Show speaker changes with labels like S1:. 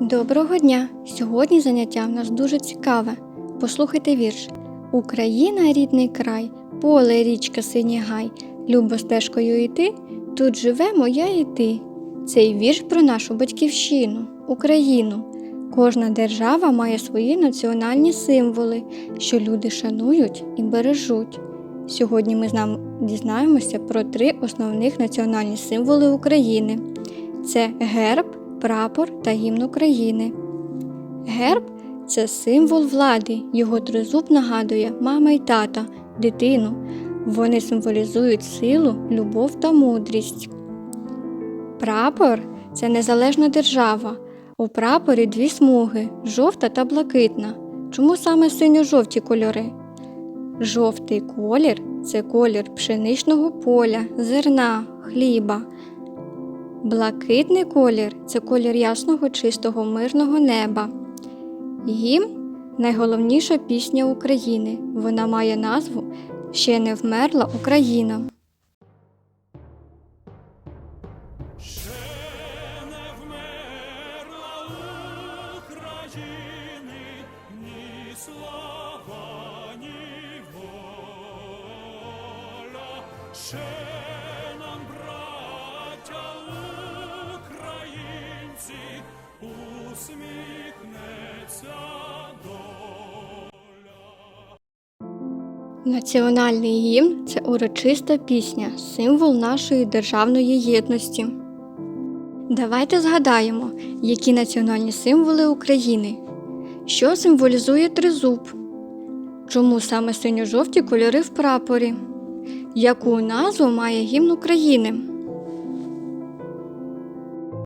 S1: Доброго дня! Сьогодні заняття в нас дуже цікаве. Послухайте вірш. Україна рідний край, поле річка синій гай, любо стежкою йти, тут живе моя і ти. Цей вірш про нашу батьківщину, Україну. Кожна держава має свої національні символи, що люди шанують і бережуть. Сьогодні ми з нами дізнаємося про три основних національні символи України: це герб, прапор та гімн України. Герб це символ влади. Його тризуб нагадує мама й тата, дитину. Вони символізують силу, любов та мудрість. Прапор це незалежна держава. У прапорі дві смуги жовта та блакитна. Чому саме синьо-жовті кольори? Жовтий колір це колір пшеничного поля, зерна, хліба. Блакитний колір це колір ясного, чистого, мирного неба. Гімн найголовніша пісня України. Вона має назву Ще не вмерла Україна.
S2: Ще
S1: Національний гімн це урочиста пісня, символ нашої державної єдності. Давайте згадаємо, які національні символи України. Що символізує тризуб? Чому саме синьо-жовті кольори в прапорі? Яку назву має гімн України?